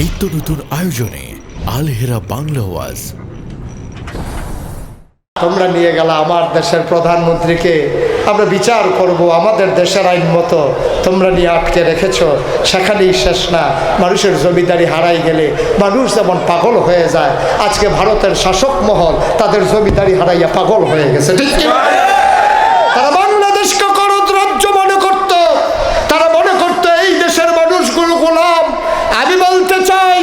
নিত্য নতুন আয়োজনে আলহেরা বাংলা ওয়াজ। তোমরা নিয়ে গেলা আমার দেশের প্রধানমন্ত্রীকে। আমরা বিচার করব আমাদের দেশের আইন মতো। তোমরা নিয়ে আটকে রেখেছ, সেখানেই শেষ না। মানুষের জমিদারি হারাই গেলে মানুষ যেমন পাগল হয়ে যায়, আজকে ভারতের শাসক মহল তাদের জমিদারি হারাইয়া পাগল হয়ে গেছে। ঠিক কি না? তারা বাংলাদেশকে করদ রাজ্য মনে করত তারা মনে করত এই দেশের মানুষগুলো গোলাম আমি বলতে চাই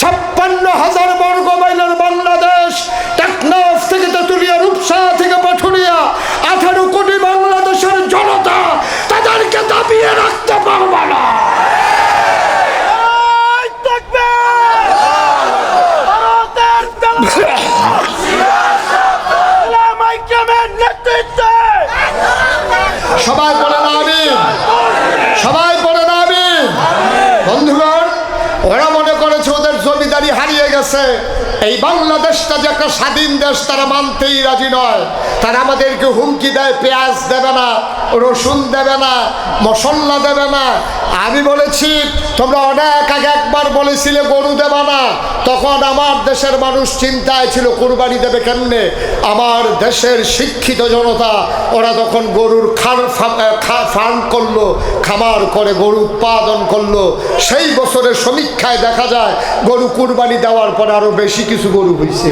ছাপ্পান্ন হাজার বর্গ মাইলের বাংলাদেশ টেকনাফ থেকে তেতুলিয়া রূপসা থেকে পাঠুরিয়া আঠারো কোটি বাংলাদেশের জনতা তাদেরকে রাখতে পারবে না সবাই পড়ে না আমি সবাই পড়ে না আমি বন্ধুগণ ওরা মনে করেছে ওদের জমিদারি হারিয়ে গেছে। এই বাংলাদেশটা যে একটা স্বাধীন দেশ তারা মানতেই রাজি নয়। তারা আমাদেরকে হুমকি দেয় পেঁয়াজ দেবে না। রসুন দেবে না, মশলা দেবে না। আমি বলেছি, তোমরা অনেক আগে একবার বলেছিলে গরু দেবে না। তখন আমার দেশের মানুষ চিন্তায় ছিল, কুরবানি দেবে কেমনে? আমার দেশের শিক্ষিত জনতা, ওরা তখন গরুর খান ফার্ম করল, খামার করে গরু উৎপাদন করল, সেই বছরের সমীক্ষায় দেখা যায়, গরু কুরবানি দেওয়ার পরে আরও বেশি কিছু গরু হয়েছে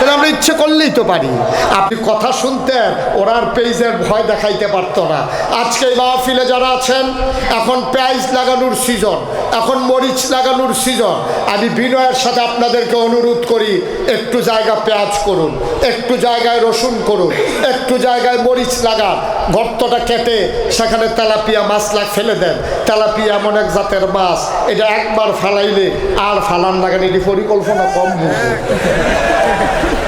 তাহলে আমরা ইচ্ছে করলেই তো পারি। আপনি কথা শুনতেন ওরা আর পেজের ভয় দেখাইতে পারতো না। আজকে মাহফিলে যারা আছেন, এখন পেঁয়াজ লাগানোর সিজন এখন মরিচ লাগানোর সিজন আমি বিনয়ের সাথে আপনাদেরকে অনুরোধ করি, একটু জায়গা পেঁয়াজ করুন, একটু জায়গায় রসুন করুন, একটু জায়গায় মরিচ লাগান। গর্তটা কেটে সেখানে তেলাপিয়া মাছ লাগ ফেলে দেন। তেলাপিয়া এমন এক জাতের মাছ, এটা একবার ফালাইলে আর ফালান লাগান এটি পরিকল্পনা কম বুঝবে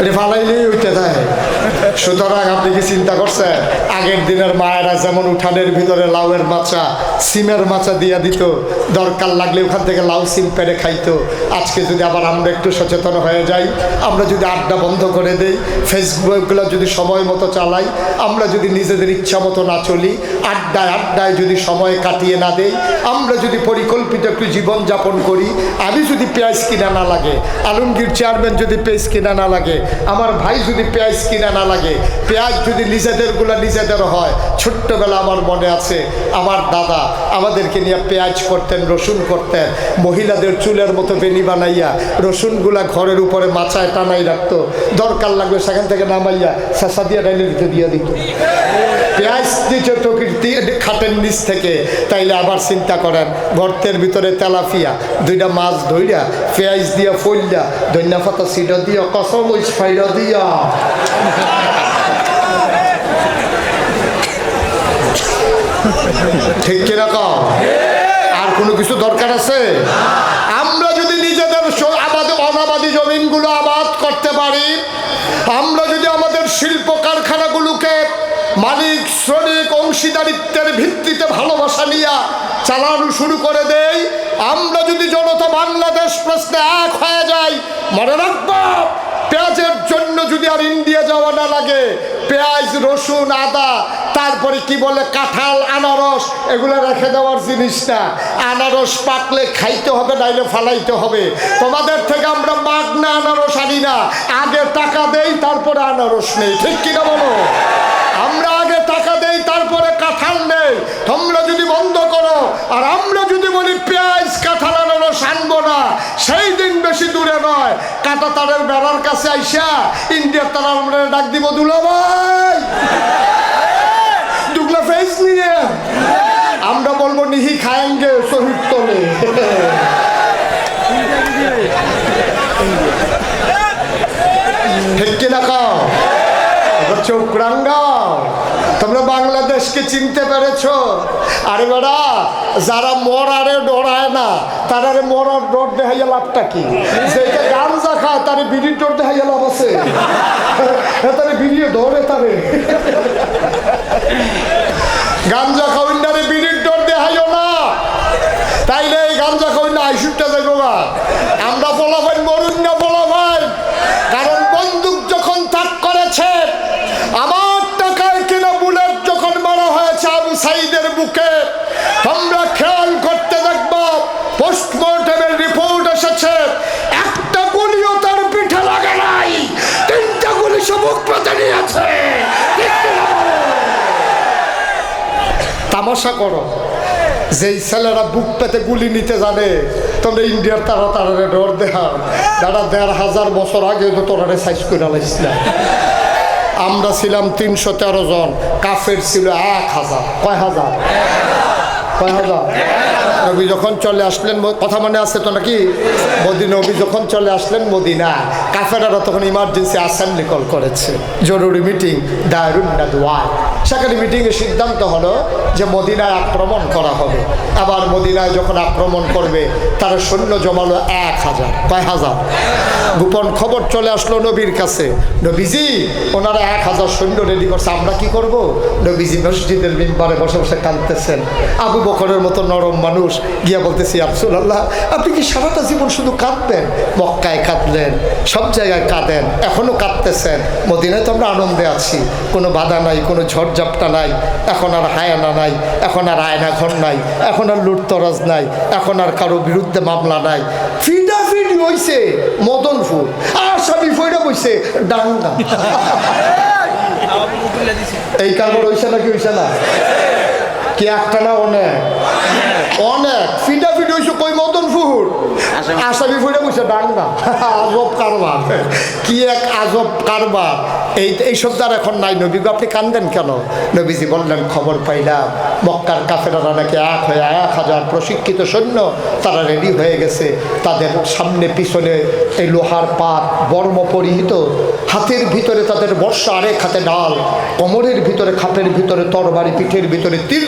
এটা ফালাইলেই উঠে যায়। সুতরাং আপনি কি চিন্তা করছেন? আগের দিনের মায়েরা যেমন উঠানের ভিতরে লাউয়ের মাচা, সিমের মাচা দিয়া দিত, দরকার লাগলে ওখান থেকে লাউ, সিম পেরে খাইতো। আজকে যদি আবার আমরা একটু সচেতন হয়ে যাই, আমরা যদি আড্ডা বন্ধ করে দেই, ফেসবুকগুলো যদি সময় মতো চালাই, আমরা যদি নিজেদের ইচ্ছা মতো না চলি, আড্ডায় আড্ডায় যদি সময় কাটিয়ে না দেই, আমরা যদি পরিকল্পিত একটু জীবনযাপন করি, আমি যদি পেঁয়াজ কিনা না লাগে, আলমগীর চেয়ারম্যান যদি পেঁয়াজ কিনা না লাগে আমার ভাই যদি পেঁয়াজ কিনা না লাগে, পেঁয়াজ যদি নিজেদেরগুলো নিজেদের হয়, ছোট্টবেলা আমার মনে আছে, আমার দাদা আমাদেরকে নিয়ে পেঁয়াজ করতেন, রসুন করতেন, মহিলাদের চুলের মতো বেনি বানাইয়া রসুনগুলা ঘরের উপরে মাচায় টানাই রাখতো। দরকার লাগলে সেখান থেকে নামাইয়া শেষা দিয়ে দিতে দিয়ে দিত। পেঁয়াজ দিচ্ছে প্রকৃতি খাটের নিচ থেকে তাইলে আবার চিন্তা করেন, গর্তের ভিতরে তেলাফিয়া, দুইটা মাছ ধইরা, পেঁয়াজ দিয়া ফইলা ধন্যা পাতা সিটা দিয়া, কসম ফাইরা দিয়া। ঠিক কীরকম আর কোনো কিছু দরকার আছে? আমরা যদি নিজেদের আমাদের অনাবাদী জমিনগুলো আবাদ করতে পারি, আমরা যদি আমাদের শিল্প কারখানাগুলোকে মালিক, শ্রমিক, অংশীদারিত্বের ভিত্তিতে ভালোবাসা নিয়ে চালানো শুরু করে দেই। আমরা যদি জনতা বাংলাদেশ প্রশ্নে এক হয়ে যাই, মনে রাখব, পেঁয়াজের জন্য যদি আর ইন্ডিয়া যাওয়া না লাগে, পেঁয়াজ, রসুন, আদা, তারপরে কি বলে, কাঁঠাল, আনারস, এগুলো রেখে দেওয়ার জিনিস না। আনারস পাকলে খাইতে হবে, নাইলে ফালাইতে হবে। তোমাদের থেকে আমরা মাগ না আনারস আনি না। আগে টাকা দেই, তারপরে আনারস নেই। ঠিক কিনা বলো? আমরা আগে টাকা দেই, তারপরে কাঁঠাল নেই। তোমরা যদি বন্ধ করো, আর আমরা যদি বলি পেঁয়াজ, কাঁঠাল আনারস আনব না, সেই দিন বেশি দূরে নয়। কাটা তারের বেড়ার কাছে আইসা ইন্ডিয়ার তারা আমরা ডাক দিব, দুলা ভাই! দুগলা ফেস নিয়ে। আমরা বলব, নিহি খায়েঙ্গে, শহীদ তোলে। ঠিক কিনা কাও? চোখ রাঙ্গাও তোমরা বাংলাদেশকে চিনতে পেরেছ? আরে বেড়া, যারা মরারে ডরায় না, তারারে মরার ডর দেখাইয়া লাভটা কি? যেটা গাঞ্জা খায় তারে বিড়ির ডর দেখাইয়া লাভ আছে। তারে বিড়িয়ে ধরে তারে। গাঞ্জা খাওয়ারে বিড়ির ডর দেখাইও না। তাইলে এই গাঞ্জা খাওয়ার আইসুটটা যাইব আমরা তামাশা করো। যেই ছেলেরা বুক পেতে গুলি নিতে জানে, তোমরা ইন্ডিয়ার তারা তারা ডর দেহা। যারা দেড় হাজার বছর আগে তো তোরা সাইজ করে লাইছিলাম আমরা ছিলাম তিনশো তেরো জন, কাফের ছিল এক হাজার। কয় হাজার? কয় হাজার? নবী যখন চলে আসলেন কথা মনে আছে তো নাকি? মোদি নবী যখন চলে আসলেন মোদী মদিনা, কাফেরারা তখন ইমার্জেন্সি অ্যাসেম্বলি কল করেছে। জরুরি মিটিং দারুণ নাদওয়ার সেখানে মিটিংয়ে সিদ্ধান্ত হলো যে মদিনায় আক্রমণ করা হবে। আবার মদিনায় যখন আক্রমণ করবে, তার সৈন্য জমালো এক হাজার, কয় হাজার? গোপন খবর চলে আসলো নবীর কাছে। নবীজি, ওনারা এক হাজার সৈন্য রেডি করছে, আমরা কি করব? নবীজি মসজিদের মিম্বারে বসে বসে কাঁদতেছেন। আবু বকরের মতো নরম মানুষ গিয়া বলতেছি আফসুল আল্লাহ আপনি কি সারাটা জীবন শুধু কাঁদবেন? মক্কায় কাঁদলেন, সব জায়গায় কাঁদেন এখনও কাঁদতেছেন। মদিনায় তো আমরা আনন্দে আছি, কোনো বাধা নাই, কোনো ঝড়ঝাপটা নাই, এখন আর হায়ানা নাই, এখন আর আয়না ঘর নাই, এখন আর লুটতরাজ নাই, এখন আর কারও বিরুদ্ধে মামলা নাই। ফিডা ফিডি হইছে মদনপুর স্বামী ফইরা বইছে ডাঙ্গা। এই কারবার হইছে নাকি হইছে না? কি একটা না অনেক? অনেক। ফিডা ফিডি হইছে কই আসামি ফইরা বইছে ডাঙ্গা আজব কারবার। কি এক আজব কারবার। এই এইসব তার এখন নাই। নবী গো, আপনি কান্দেন কেন? নবীজি বললেন খবর পাইলাম মক্কার কাফেরারা নাকি এক হয়ে এক হাজার প্রশিক্ষিত সৈন্য তারা রেডি হয়ে গেছে। তাদের সামনে পিছনে এই লোহার পাত বর্ম পরিহিত। হাতের ভিতরে তাদের বর্ষা আরেক হাতে ডাল। কোমরের ভিতরে খাপের ভিতরে তরবারি পিঠের ভিতরে তীর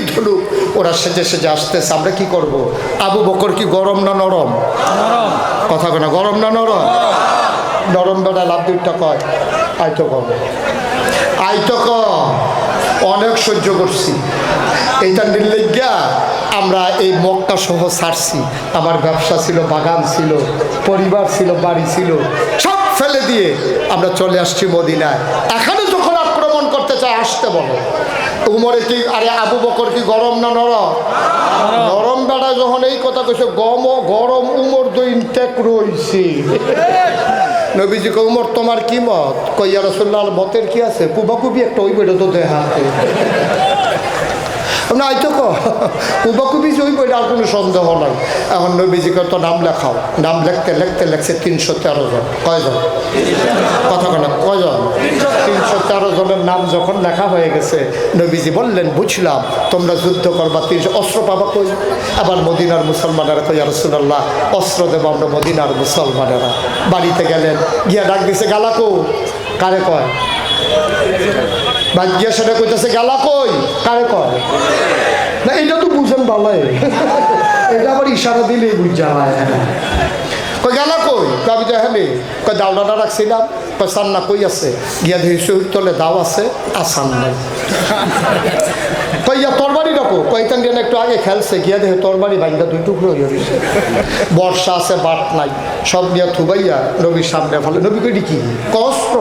ওরা সেজে সেজে আসতেছে আমরা কি করব? আবু বকর কি গরম না নরম? কথা কেনা গরম না নরম? নরম বেড়া লাভ দুইটা কয় আইতো কম আইতো কম অনেক সহ্য করছি। এইটা নির্লজ্ঞা আমরা এই মক্কা সহ ছাড়ছি আমার ব্যবসা ছিল বাগান ছিল পরিবার ছিল বাড়ি ছিল সব ফেলে দিয়ে আমরা চলে আসছি মদিনায়। এখানে যখন আক্রমণ করতে চায় আসতে বলো। উমরে কি, আরে আবু বকর কি গরম না নরম? নরম বেড়া যখন এই কথা কইছে, গম, গরম উমর দুই ইনটেক রইছে। নবীজি কই উমর, তোমার কি মত? কইয়া রসুল্লাহ মতের কি আছে? কুবাকুবি একটা ওই বেটা তো দেহাতে। না, এই তো কুবাকুবি যে ওই বইটা আর কোনো সন্দেহ নাই। এখন নবীজিকে তো নাম লেখাও। নাম লিখতে লিখতে লেখছে তিনশো তেরো জন। কয়জন? কথা কেন কয়জন? তিনশো তেরো জনের নাম যখন লেখা হয়ে গেছে, নবীজি বললেন, বুঝলাম, তোমরা যুদ্ধ করবা, তিনশো অস্ত্র পাবা কই? আবার মদিনার মুসলমানেরা কই আর রসুল্লাহ অস্ত্র দেবো আমরা মদিনার মুসলমানেরা। বাড়িতে গেলেন, গিয়া ডাক দিছে, গালাকো? কারে কয়? ভাগ্যা সেটা কইতেছে, গেলা কই? কারে কয়? না, এটা তো বুঝেন ভালোই। এটা আবার ইশারা দিলেই বুঝা হয় কই গেলা কই? কই তো হ্যাঁ কই দাওলাটা রাখছিলাম। কই সান্না কই আছে? গিয়া ধুই শহীদ তলে, দাও আছে। আর নাই। কই তরবারি রাখো। দিয়ে একটু আগে খেলছে, গিয়া দেখে তরবারি ভাঙ্গা দুই টুকরো হয়ে গেছে। বর্ষা আছে, বাট নাই। সব দিয়া থুবাইয়া নবীর সামনে ফলে। নবী কইটি কি? কষ্ট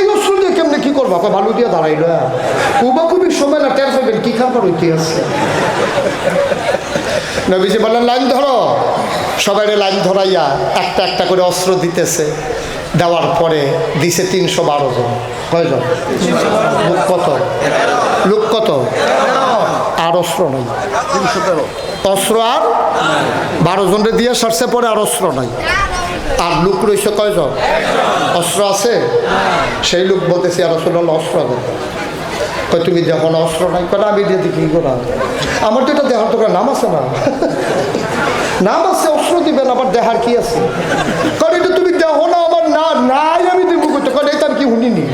এই অস্ত্র দিয়ে কেমনে কি করবা? কই ভালো দিয়ে কুবির সময় না কি খাবার লাইন ধরো। সবাই লাইন ধরাইয়া একটা একটা করে অস্ত্র দিতেছে। দেওয়ার পরে দিছে তিনশো বারো জন। কয়জন? লোক কত? লোক কত? আর অস্ত্র নাই। অস্ত্র আর বারো জনরে দিয়ে সারছে পরে আর অস্ত্র নাই। আর লোক রয়েছে কয়জন? অস্ত্র আছে? সেই লোক বলতেছি আর অস্ত্র হলো অস্ত্র তুমি দেখো না অস্ত্র নাই। কয় না, আমি দিয়ে দেখি করা আমার তো এটা দেখার তোর নাম আছে না? নাম আছে অস্ত্র দিবেন আবার দেখার কি আছে? কারণ এটা তুমি না নাই, আমি দিব করতে কারণ এটা আমি কি শুনিনি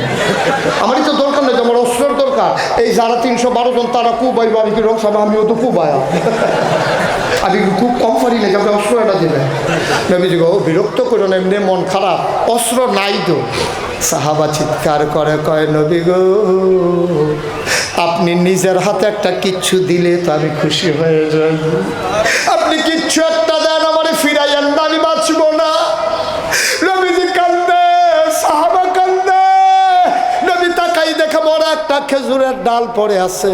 আমার তো দরকার নেই আমার অস্ত্রের দরকার। এই যারা তিনশো বারো জন তারা কুবাই আমি কি রং সামা, আমিও তো কুবায়া। আমি খুব কম পারি না আপনি অস্ত্র এটা দিবেন? নবীজি গো, বিরক্ত করো না, এমনি মন খারাপ। অস্ত্র নাই তো। সাহাবা চিৎকার করে, কয়, নবী গো, আপনি নিজের হাতে একটা কিচ্ছু দিলে তো আমি খুশি হয়ে যাই খেজুরের ডাল পড়ে আছে।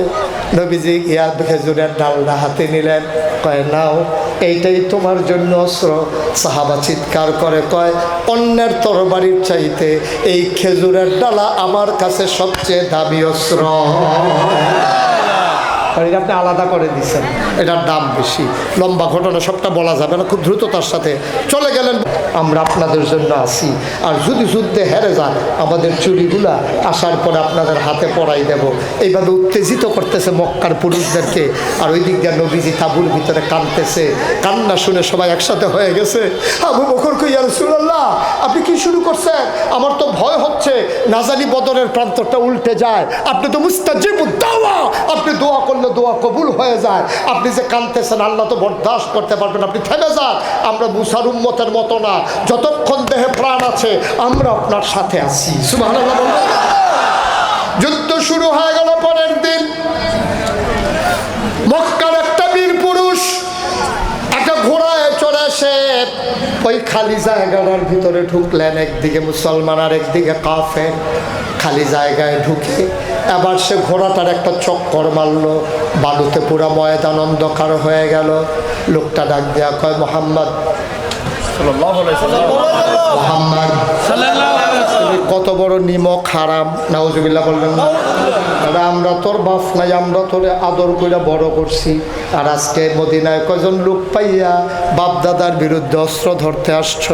নবীজি ইয়া খেজুরের ডালটা হাতে নিলেন। কয়, নাও, এইটাই তোমার জন্য অস্ত্র। সাহাবা চিৎকার করে, কয়, অন্যের তরবারির চাইতে এই খেজুরের ডালা আমার কাছে সবচেয়ে দামি অস্ত্র। আপনি আলাদা করে দিচ্ছেন। এটার দাম বেশি। লম্বা ঘটনা, সবটা বলা যাবে না, খুব দ্রুততার সাথে। চলে গেলেন। আমরা আপনাদের জন্য আসি আর যদি যুদ্ধে হেরে যান, আমাদের চুরিগুলা আসার পরে আপনাদের হাতে পড়াই দেব। এইভাবে উত্তেজিত করতেছে মক্কার পুরুষদেরকে। আর ওই দিক দিয়ে নবীজি তাবুর ভিতরে কাঁদতেছে। কান্না শুনে সবাই একসাথে হয়ে গেছে। আবু বকর কইয়া রসুল্লাহ আপনি কি শুরু করছেন? আমার তো ভয় হচ্ছে। না জানি বদরের প্রান্তটা উল্টে যায়। আপনি তো মুস্তাজিব দাওয়া। আপনি দোয়া করলে দোয়া কবুল হয়ে যায়। আপনি যে কাঁদতেছেন, আল্লাহ তো বরদাস্ত করতে পারবেন। আপনি থেমে যান। আমরা মুসার উম্মতের মতো না। যতক্ষণ দেহে প্রাণ আছে, আমরা আপনার সাথে আছি। যুদ্ধ শুরু হয়ে গেল পরের দিন। মক্কার একটা বীর পুরুষ একটা ঘোড়ায় চড়ে এসে ওই খালি জায়গাটার ভিতরে ঢুকলেন। একদিকে মুসলমান আর একদিকে কাফের। খালি জায়গায় ঢুকে এবার সে ঘোড়াটার একটা চক্কর মারলো, বালুতে পুরা ময়দান অন্ধকার হয়ে গেল। লোকটা ডাক দেয়া কয়, মোহাম্মদ কত বড় নিমক হারাম নাউজুবিল্লাহ বললেন না। দাদা আমরা তোর বাপ নাই আমরা তোরে আদর করে বড় করছি। আর আজকে মদিনায় কজন লোক পাইয়া বাপ দাদার বিরুদ্ধে অস্ত্র ধরতে আসছ?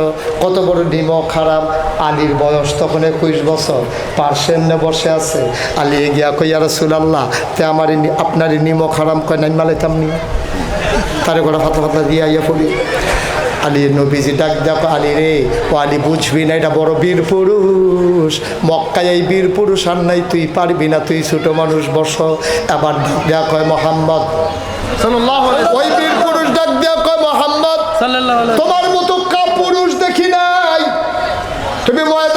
কত বড় নিমক হারাম। আলীর বয়স তখন একুশ বছর। পার্সেন্নে বসে আছে। আলী গিয়া কইয়া রসুলাল্লাহ তে আমার আপনারই নিমক হারাম কয় নাই মালাইতাম নি। তারে করে ফাতা ফাতা দিয়ে আইয়া পড়ি। আলী নবীজি ডাক দেখো আলী রে ও আলী বুঝবি না এটা বড় বীর পুরুষ। মক্কায় এই বীর পুরুষ আর নাই তুই পারবি না তুই ছোট মানুষ বস। এবার ডাক দেয়া কয় মোহাম্মদ। ওই বীর পুরুষ ডাক দেওয়া কয় মোহাম্মদ। তোমার মতো কাপুরুষ দেখি নাই। তুমি কেন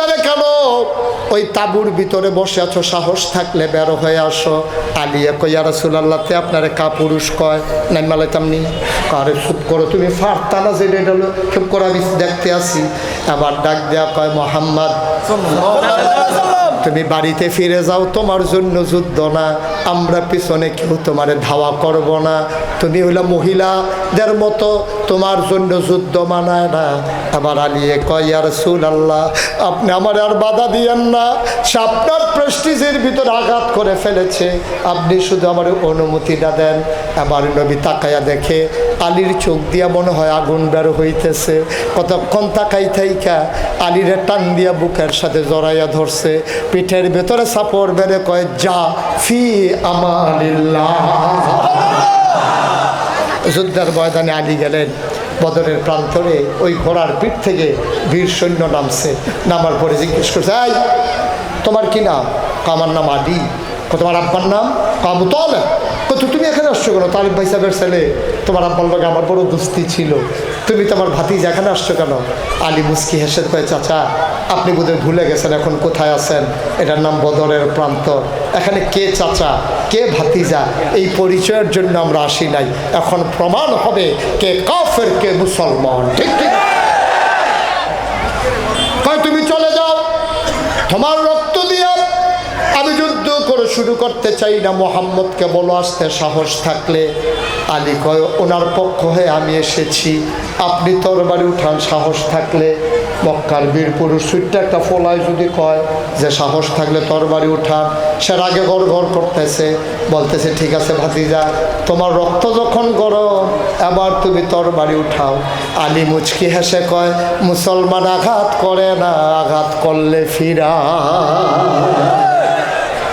ওই তাবুর ভিতরে বসে আছো সাহস থাকলে বেরো হয়ে আসো। আলিয়া কইয়া রাসুলাল্লাহতে আপনারে কাপুরুষ কয়? নাই মালাই তামনি কারে চুপ করো তুমি ফারতা না যে এটা হলো চুপ করো আমি দেখতে আসি। আবার ডাক দেয়া কয় মোহাম্মদ তুমি বাড়িতে ফিরে যাও তোমার জন্য যুদ্ধ না। আমরা পিছনে কেউ তোমার ধাওয়া করব না। তুমি হইলা মহিলাদের মতো তোমার জন্য যুদ্ধ মানায় না। আবার আলিয়ে কয় আর সুল আল্লাহ আপনি আমার আর বাধা দিয়েন না। সে আপনার প্রেস্টিজের ভিতর আঘাত করে ফেলেছে। আপনি শুধু আমার অনুমতিটা দেন। আবার নবী তাকাইয়া দেখে আলীর চোখ দিয়া মনে হয় আগুন বের হইতেছে। কতক্ষণ তাকাই থাইকা, আলীর টান দিয়া বুকের সাথে জড়াইয়া ধরছে। পিঠের ভেতরে সাপড় বেড়ে কয়, যা, ফি আমানিল্লাহ ময়দানে আলী গেলেন, বদরের প্রান্তরে ওই ঘোড়ার পিঠ থেকে বীর সৈন্য নামছে, নামার পরে জিজ্ঞেস করছে, এই, তোমার কি নাম? কামার নাম আলী। তোমার আব্বার নাম? কামুতল কত তুমি এখানে আসছো কেন? তালিব ভাই সাহেবের ছেলে তোমার আব্বার লগে আমার বড় দুস্তি ছিল। তুমি তোমার ভাতিজ, এখানে আসছো কেন? আলী মুস্কি হেসে কয়, চাচা, আপনি বোধহয় ভুলে গেছেন এখন কোথায় আছেন? এটার নাম বদরের প্রান্ত। এখানে কে চাচা? কে ভাতিজা? এই পরিচয়ের জন্য আমরা আসি নাই। এখন প্রমাণ হবে কে কাফের, কে মুসলমান। ঠিক তুমি চলে যাও। তোমার রক্ত দিয়া আমি যুদ্ধ করে শুরু করতে চাই না মোহাম্মদকে বলো, আসতে সাহস থাকলে। আলী কয়, ওনার পক্ষ হয়ে আমি এসেছি। আপনি তরবারি উঠান, সাহস থাকলে। মক্কার বীর পুরুষ ছোট্ট একটা ফোলায় যদি কয় যে সাহস থাকলে তরবারি উঠান। সে আগে গড় গড় করতেছে, বলতেছে, ঠিক আছে ভাতিজা, তোমার রক্ত যখন গরম, এবার তুমি তরবারি উঠাও। আলী মুচকি হেসে কয়, মুসলমান আঘাত করে না, আঘাত করলে ফিরা।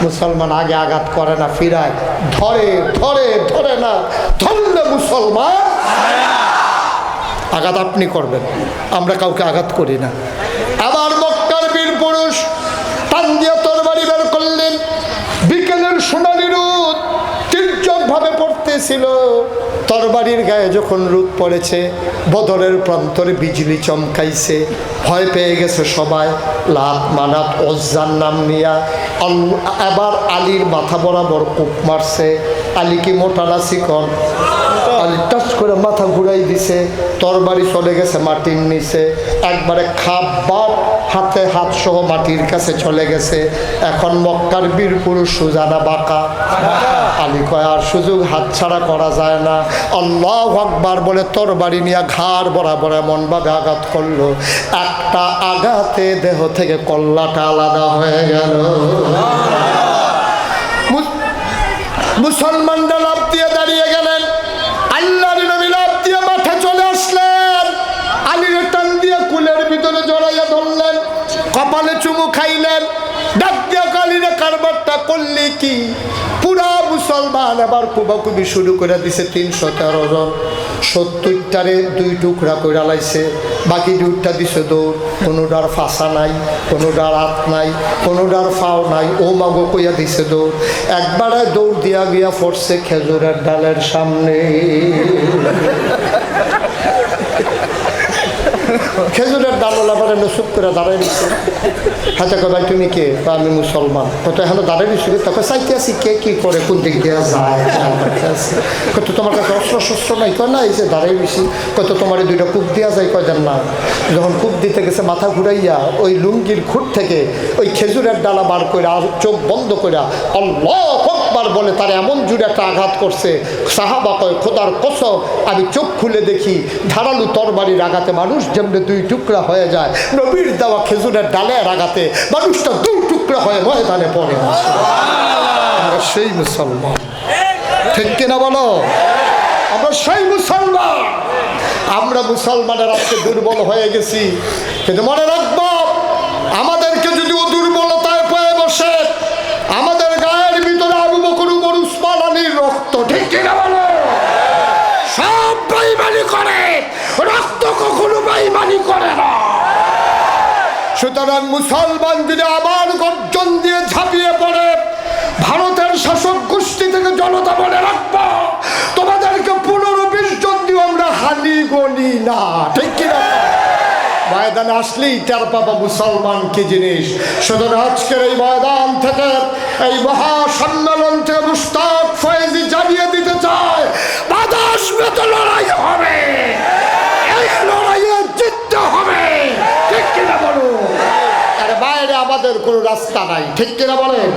মুসলমান আগে আঘাত করে না, ফিরায়। ধরে ধরে ধরে না, ধরলে মুসলমান আঘাত আপনি করবেন, আমরা কাউকে আঘাত করি না। আবার মক্কার বীর পুরুষ টান দিয়ে তরবারি বের করলেন, বিকেলের সোনালি রোদ তীর্যকভাবে পড়তেছিল। তরবারির গায়ে যখন রোদ পড়েছে, বদরের প্রান্তরে বিজলি চমকাইছে, ভয় পেয়ে গেছে সবাই, লাত মানাত ওজ্জার নাম নিয়া এবার আলীর মাথা বরাবর কূপ মারছে। আলী কি মোটা না চিকন আলী করে মাথা ঘুরাই দিছে, তরবারি চলে গেছে মাটির নিচে। একবারে খাপ বাপ হাতে হাত সহ মাটির কাছে চলে গেছে। এখন মক্কার বীর পুরুষ সুজানা বাঁকা। আলী কয়, আর সুযোগ হাত ছাড়া করা যায় না। আল্লাহ আকবার বলে তরবারি নিয়ে ঘাড় বরাবর এমনভাবে আঘাত করল। একটা আঘাতে দেহ থেকে কল্লাটা আলাদা হয়ে গেল। মুস- লাভ চুমু খাইলেন। ডাক কারবারটা করলে কি? পুরা মুসলমান আবার কুবাকুবি শুরু করে দিছে তিনশো তেরো জন। সত্তরটারে দুই টুকরা করে লাইছে। বাকি দুইটা দিছে দৌড়। কোনোটার ফাঁসা নাই, কোনোটার হাত নাই, কোনোটার ফাও নাই। ও মাগো কইয়া দিছে দৌড়। একবারে দৌড় দিয়া গিয়া পড়ছে খেজুরের ডালের সামনে। খেজুরের ডালওয়ালা পরে নসুপ করে দাঁড়াই দিচ্ছে হাতে কয়, ভাই, তুমি কে? বা আমি মুসলমান। কত এখন দাঁড়াই দিচ্ছি তখন চাইতে আছি, কে কি করে, কোন দিক দিয়ে যায়। কত তোমার কাছে অস্ত্র শস্ত্র নাই। কয়, না, এই যে দাঁড়াই দিছি কত তোমার দুইটা কূপ দেওয়া যায়? কয় না। যখন কূপ দিতে গেছে, মাথা ঘুরাইয়া ওই লুঙ্গির খুঁট থেকে ওই খেজুরের ডালা বার করে চোখ বন্ধ করে আকবার বলে তার এমন জুড়ে একটা আঘাত করছে। সাহাবা কয়, খোদার কসম, আমি চোখ খুলে দেখি ধারালু তরবারির আঘাতে মানুষ যেমনি দুই টুকরা হয়ে যায়, নবীর দেওয়া খেজুরের ডালে আঘাতে মানুষটা দুই টুকরা হয়ে ময়দানে পড়ে। সেই মুসলমান। ঠিক কিনা বলো? আমরা সেই মুসলমান। আমরা মুসলমানের আজকে দুর্বল হয়ে গেছি। কিন্তু মনে রাখব আমাদেরকে যদি ও দুর্বলতায় পয়ে বসে আমাদের গায়ের ভিতরে আবু বকর উমর উসমান আলীর রক্ত ঠিক কিনা বলো সব বেইমানি করে, রক্ত কখনো বেইমানি করে না। সুতরাং মুসলমান যদি আবার গর্জন দিয়ে ঝাঁপিয়ে পড়ে, ভারতের শাসক গোষ্ঠী থেকে জনতা মনে রাখব, তোমাদেরকে পনেরো বিশ দিয়ে আমরা হানি গনি না। ঠিক কিনা? ময়দানে আসলেই টের পাবো মুসলমান কি জিনিস। সুতরাং আজকের এই ময়দান থেকে এই মহা সম্মেলন থেকে মুস্তাক ফয়েজি জানিয়ে দিতে চায়, বাধা আসবে তো লড়াই হবে। এই লড়াইয়ে জিততে হবে। ঠিক কিনা বলো আর বাইরে আমাদের কোনো রাস্তা নাই, ঠিক কিনা বলেন?